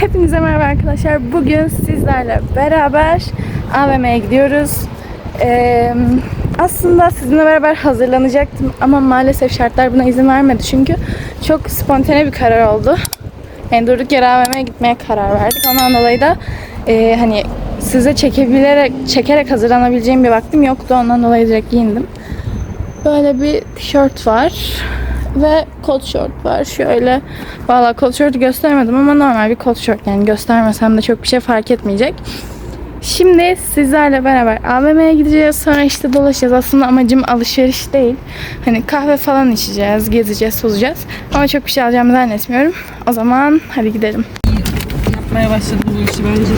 Hepinize merhaba arkadaşlar. Bugün sizlerle beraber AVM'ye gidiyoruz. Ee, aslında sizinle beraber hazırlanacaktım ama maalesef şartlar buna izin vermedi. Çünkü çok spontane bir karar oldu. Yani durduk yere AVM'ye gitmeye karar verdik. Ondan dolayı da e, hani size çekebilerek, çekerek hazırlanabileceğim bir vaktim yoktu. Ondan dolayı direkt giyindim. Böyle bir tişört var ve kot şort var. Şöyle valla kot şortu göstermedim ama normal bir kot şort yani göstermesem de çok bir şey fark etmeyecek. Şimdi sizlerle beraber AVM'ye gideceğiz. Sonra işte dolaşacağız. Aslında amacım alışveriş değil. Hani kahve falan içeceğiz, gezeceğiz, tozacağız. Ama çok bir şey alacağımı zannetmiyorum. O zaman hadi gidelim. Yapmaya başladım bu işi bence.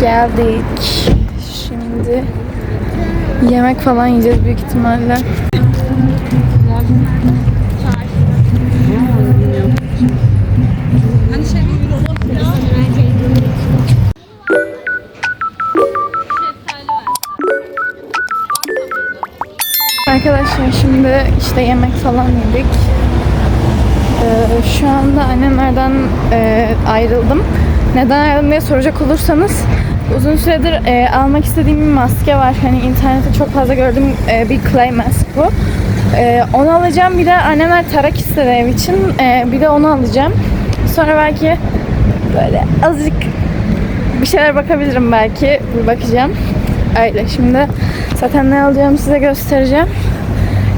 Geldik. Şimdi yemek falan yiyeceğiz büyük ihtimalle. Arkadaşlar şimdi işte yemek falan yedik. Ee, şu anda annemlerden e, ayrıldım. Neden ayrıldım diye soracak olursanız uzun süredir e, almak istediğim bir maske var. Hani internette çok fazla gördüğüm e, bir clay mask bu. E, onu alacağım. Bir de annemler tarak istedi ev için. E, bir de onu alacağım. Sonra belki böyle azıcık bir şeyler bakabilirim belki. Bir bakacağım. Öyle. Şimdi zaten ne alacağımı size göstereceğim.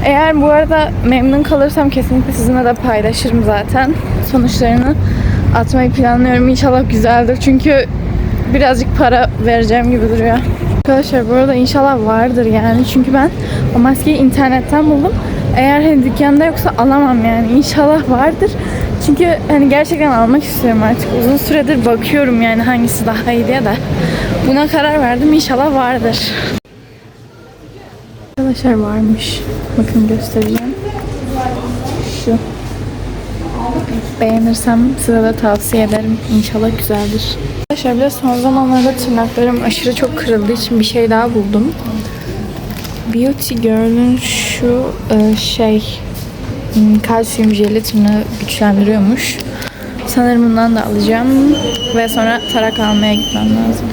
Eğer bu arada memnun kalırsam kesinlikle sizinle de paylaşırım zaten. Sonuçlarını atmayı planlıyorum. İnşallah güzeldir. Çünkü birazcık para vereceğim gibi duruyor. Arkadaşlar bu arada inşallah vardır yani. Çünkü ben o maskeyi internetten buldum. Eğer hani dükkanda yoksa alamam yani. İnşallah vardır. Çünkü hani gerçekten almak istiyorum artık. Uzun süredir bakıyorum yani hangisi daha iyi diye de. Buna karar verdim. İnşallah vardır. Arkadaşlar varmış. Bakın göstereceğim. Şu. Beğenirsem size de tavsiye ederim. İnşallah güzeldir. Arkadaşlar bir de son zamanlarda tırnaklarım aşırı çok kırıldığı için bir şey daha buldum. Beauty Girl'ün şu e, şey hmm, kalsiyum jeli tırnağı güçlendiriyormuş. Sanırım bundan da alacağım. Ve sonra tarak almaya gitmem lazım.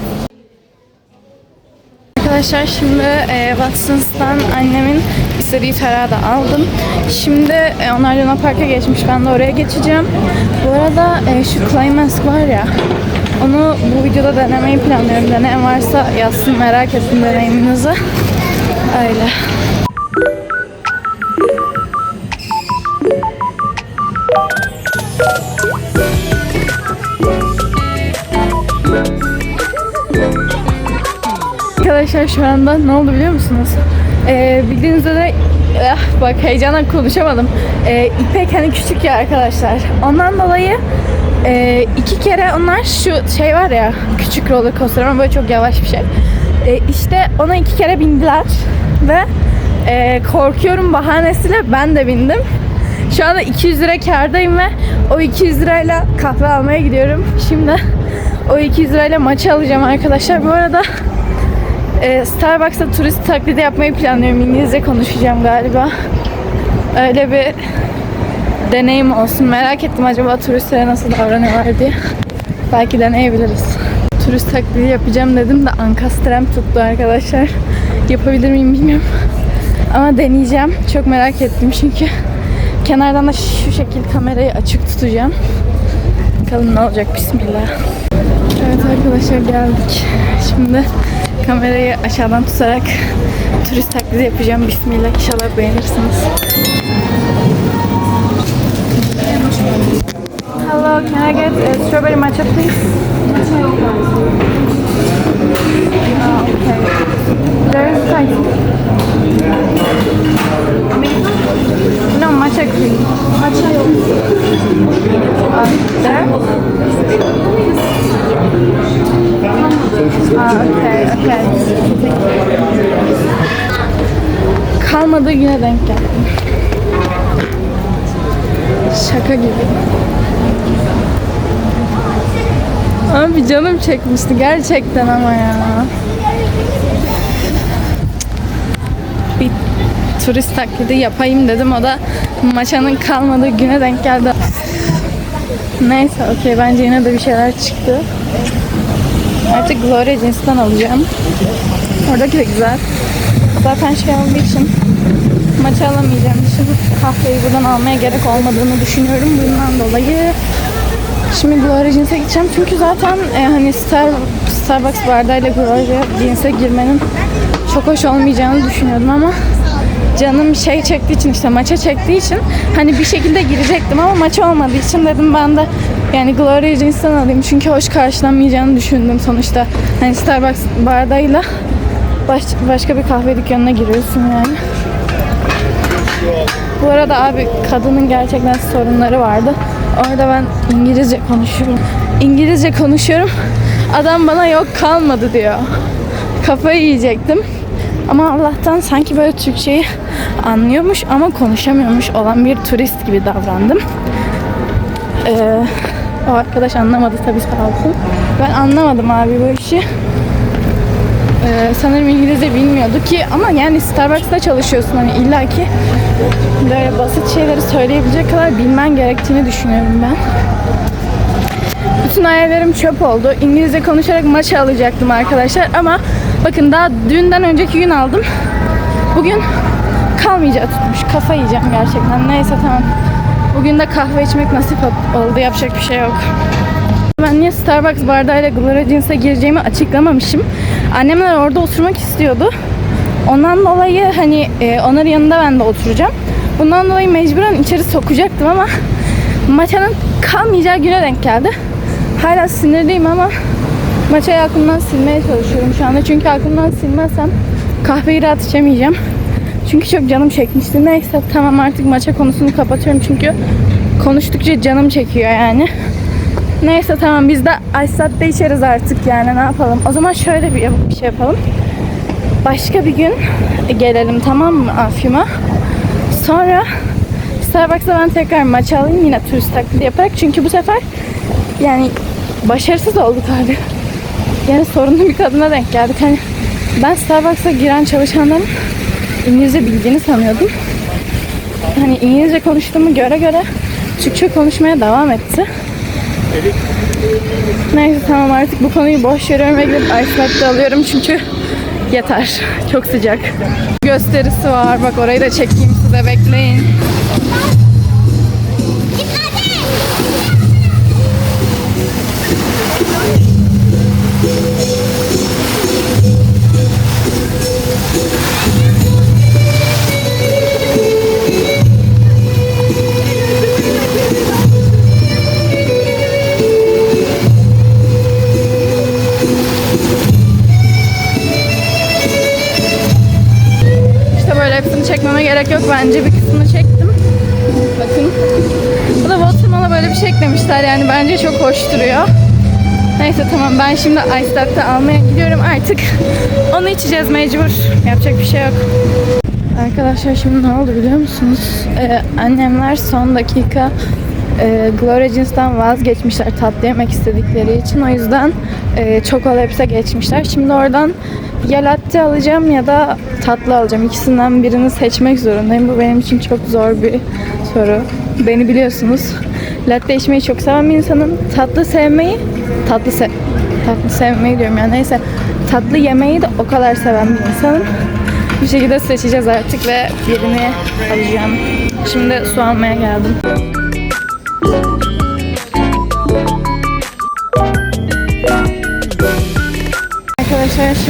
Arkadaşlar şimdi e, Watson's'tan annemin istediği tarağı da aldım. Şimdi e, onlar Luna Park'a geçmiş. Ben de oraya geçeceğim. Bu arada e, şu Clay Mask var ya onu bu videoda denemeyi planlıyorum. Deneyen varsa yazsın merak ettim deneyiminizi. Öyle. Arkadaşlar şu anda ne oldu biliyor musunuz? Ee, bildiğiniz üzere ah, bak heyecanla konuşamadım. Ee, İpek hani küçük ya arkadaşlar. Ondan dolayı e, iki kere onlar şu şey var ya küçük roller coaster ama böyle çok yavaş bir şey. Ee, işte ona iki kere bindiler ve e, korkuyorum bahanesiyle ben de bindim. Şu anda 200 lira kârdayım ve o 200 lirayla kahve almaya gidiyorum. Şimdi o 200 lirayla maçı alacağım arkadaşlar. Bu arada ee, Starbucks'ta turist taklidi yapmayı planlıyorum. İngilizce konuşacağım galiba. Öyle bir deneyim olsun. Merak ettim acaba turistlere nasıl davranıyorlar diye. Belki deneyebiliriz. Turist taklidi yapacağım dedim de ankastrem tuttu arkadaşlar. Yapabilir miyim bilmiyorum. Ama deneyeceğim. Çok merak ettim çünkü. Kenardan da şu şekilde kamerayı açık tutacağım. Bakalım ne olacak. Bismillah. Evet arkadaşlar geldik. Şimdi kamerayı aşağıdan tutarak turist taklidi yapacağım. Bismillah inşallah beğenirsiniz. Hello, can I get a strawberry matcha please? Ah, okay. There is like no matcha cream. Matcha uh, there. Ah, okay, okay. Kalmadığı güne denk geldim. Şaka gibi. Abi canım çekmişti gerçekten ama ya. Bir turist taklidi yapayım dedim. O da maçanın kalmadığı güne denk geldi. Neyse okey bence yine de bir şeyler çıktı. Artık Gloria Jeans'ten alacağım. Oradaki de güzel. Zaten şey olduğu için maçı alamayacağım için kahveyi buradan almaya gerek olmadığını düşünüyorum. Bundan dolayı şimdi Gloria Jeans'e gideceğim. Çünkü zaten e, hani Star, Starbucks bardağıyla Gloria Jeans'e girmenin çok hoş olmayacağını düşünüyordum ama canım şey çektiği için işte maça çektiği için hani bir şekilde girecektim ama maç olmadığı için dedim ben de yani Gloria Jeans'ten alayım çünkü hoş karşılanmayacağını düşündüm sonuçta. Hani Starbucks bardağıyla baş, başka bir kahve dükkanına giriyorsun yani. Bu arada abi kadının gerçekten sorunları vardı. Orada ben İngilizce konuşuyorum. İngilizce konuşuyorum. Adam bana yok kalmadı diyor. Kafayı yiyecektim. Ama Allah'tan sanki böyle Türkçeyi anlıyormuş ama konuşamıyormuş olan bir turist gibi davrandım. Ee, o arkadaş anlamadı tabii sağ olsun. Ben anlamadım abi bu işi. Ee, sanırım İngilizce bilmiyordu ki ama yani Starbucks'ta çalışıyorsun hani illaki böyle basit şeyleri söyleyebilecek kadar bilmen gerektiğini düşünüyorum ben. Bütün hayallerim çöp oldu. İngilizce konuşarak maçı alacaktım arkadaşlar ama bakın daha dünden önceki gün aldım. Bugün kalmayacak tutmuş. Kafa yiyeceğim gerçekten. Neyse tamam. Bugün de kahve içmek nasip oldu. Yapacak bir şey yok. Ben niye Starbucks bardağıyla Gloria gireceğimi açıklamamışım. Annemler orada oturmak istiyordu. Ondan dolayı hani e, onların yanında ben de oturacağım. Bundan dolayı mecburen içeri sokacaktım ama maçanın kalmayacağı güne denk geldi. Hala sinirliyim ama maçayı aklımdan silmeye çalışıyorum şu anda. Çünkü aklımdan silmezsem kahveyi rahat içemeyeceğim. Çünkü çok canım çekmişti. Neyse tamam artık maça konusunu kapatıyorum çünkü konuştukça canım çekiyor yani. Neyse tamam biz de latte içeriz artık yani ne yapalım. O zaman şöyle bir, bir şey yapalım. Başka bir gün gelelim tamam mı Afyum'a. Sonra Starbucks'ta ben tekrar maç alayım yine turist taklidi yaparak. Çünkü bu sefer yani başarısız olduk abi. Yani sorunlu bir kadına denk geldik. Hani ben Starbucks'a giren çalışanların İngilizce bildiğini sanıyordum. Hani İngilizce konuştuğumu göre göre Türkçe konuşmaya devam etti. Neyse tamam artık bu konuyu boş veriyorum ve gidip ice alıyorum çünkü yeter. Çok sıcak. Gösterisi var. Bak orayı da çekeyim size bekleyin. Hepsini çekmeme gerek yok. Bence bir kısmını çektim. Bakın. Bu da Watermelon'a böyle bir şey. Yani bence çok hoş duruyor. Neyse tamam ben şimdi Ice Latte almaya gidiyorum artık. Onu içeceğiz mecbur. Yapacak bir şey yok. Arkadaşlar şimdi ne oldu biliyor musunuz? Ee, annemler son dakika e, Gloria Jeans'ten vazgeçmişler tatlı yemek istedikleri için. O yüzden e, Choco Labs'e geçmişler. Şimdi oradan ya latte alacağım ya da tatlı alacağım. İkisinden birini seçmek zorundayım. Bu benim için çok zor bir soru. Beni biliyorsunuz. Latte içmeyi çok seven bir insanım. Tatlı sevmeyi, tatlı se tatlı sevmeyi diyorum yani neyse. Tatlı yemeyi de o kadar seven bir insanım. Bir şekilde seçeceğiz artık ve birini alacağım. Şimdi su almaya geldim.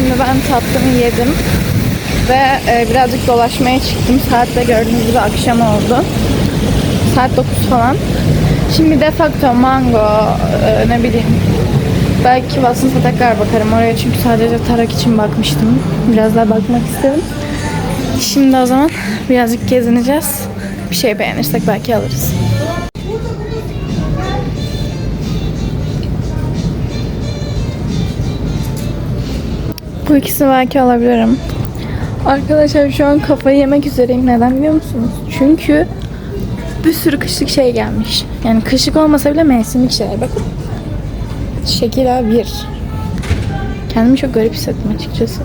Şimdi ben tatlımı yedim ve e, birazcık dolaşmaya çıktım. Saat de gördüğünüz gibi akşam oldu. Saat 9 falan. Şimdi de facto mango e, ne bileyim belki Watson's'a tekrar bakarım oraya çünkü sadece tarak için bakmıştım. Biraz daha bakmak istedim. Şimdi o zaman birazcık gezineceğiz. Bir şey beğenirsek belki alırız. Bu ikisi belki alabilirim. Arkadaşlar şu an kafayı yemek üzereyim. Neden biliyor musunuz? Çünkü bir sürü kışlık şey gelmiş. Yani kışlık olmasa bile mevsimlik şeyler. Bakın. Şekil A1. Kendimi çok garip hissettim açıkçası.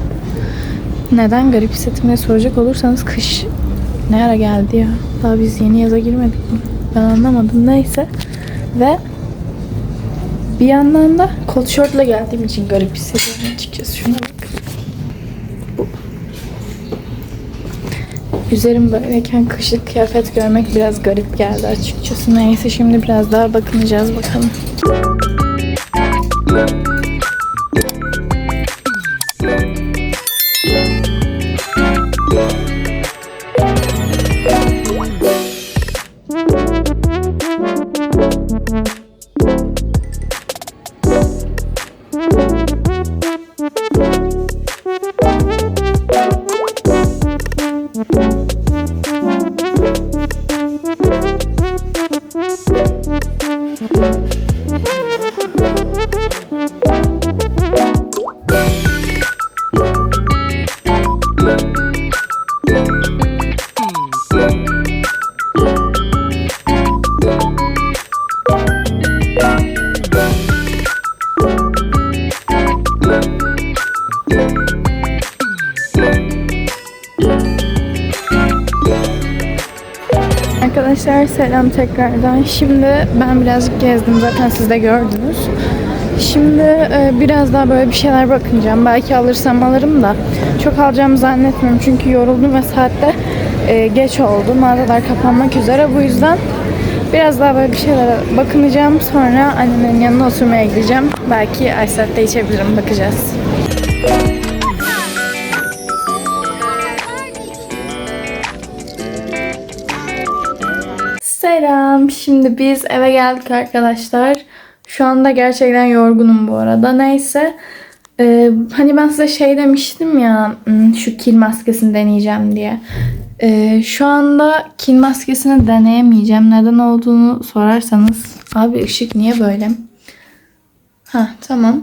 Neden garip hissettim diye soracak olursanız kış ne ara geldi ya? Daha biz yeni yaza girmedik mi? Ben anlamadım. Neyse. Ve Bir yandan da kot şortla geldiğim için garip hissediyorum açıkçası. Şuna bak. Bu. Üzerim böyleyken kışlık kıyafet görmek biraz garip geldi açıkçası. Neyse şimdi biraz daha bakınacağız bakalım. Arkadaşlar selam tekrardan. Şimdi ben birazcık gezdim zaten siz de gördünüz. Şimdi e, biraz daha böyle bir şeyler bakınacağım. Belki alırsam alırım da çok alacağımı zannetmiyorum çünkü yoruldum ve saatte e, geç oldu. Mağazalar kapanmak üzere. Bu yüzden biraz daha böyle bir şeylere bakınacağım. Sonra annemin yanına oturmaya gideceğim. Belki latte içebilirim. Bakacağız. Selam. Şimdi biz eve geldik arkadaşlar. Şu anda gerçekten yorgunum bu arada. Neyse. Ee, hani ben size şey demiştim ya hmm, şu kil maskesini deneyeceğim diye. Ee, şu anda kil maskesini deneyemeyeceğim. Neden olduğunu sorarsanız. Abi ışık niye böyle? Ha tamam.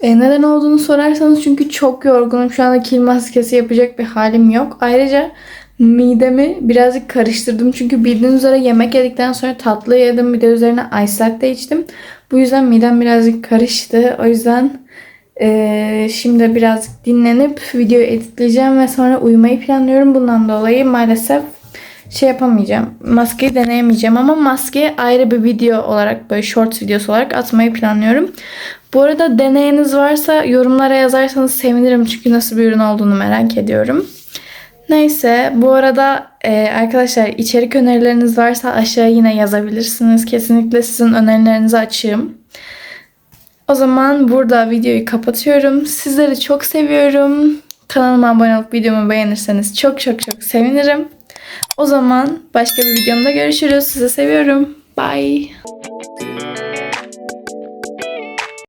Ee, neden olduğunu sorarsanız çünkü çok yorgunum. Şu anda kil maskesi yapacak bir halim yok. Ayrıca midemi birazcık karıştırdım. Çünkü bildiğiniz üzere yemek yedikten sonra tatlı yedim. Bir de üzerine ice latte içtim. Bu yüzden midem birazcık karıştı. O yüzden eee, şimdi birazcık dinlenip videoyu editleyeceğim ve sonra uyumayı planlıyorum. Bundan dolayı maalesef şey yapamayacağım. Maskeyi deneyemeyeceğim ama maskeyi ayrı bir video olarak böyle short videosu olarak atmayı planlıyorum. Bu arada deneyiniz varsa yorumlara yazarsanız sevinirim çünkü nasıl bir ürün olduğunu merak ediyorum. Neyse bu arada e, arkadaşlar içerik önerileriniz varsa aşağı yine yazabilirsiniz. Kesinlikle sizin önerilerinizi açığım. O zaman burada videoyu kapatıyorum. Sizleri çok seviyorum. Kanalıma abone olup videomu beğenirseniz çok çok çok sevinirim. O zaman başka bir videomda görüşürüz. Sizi seviyorum. Bye.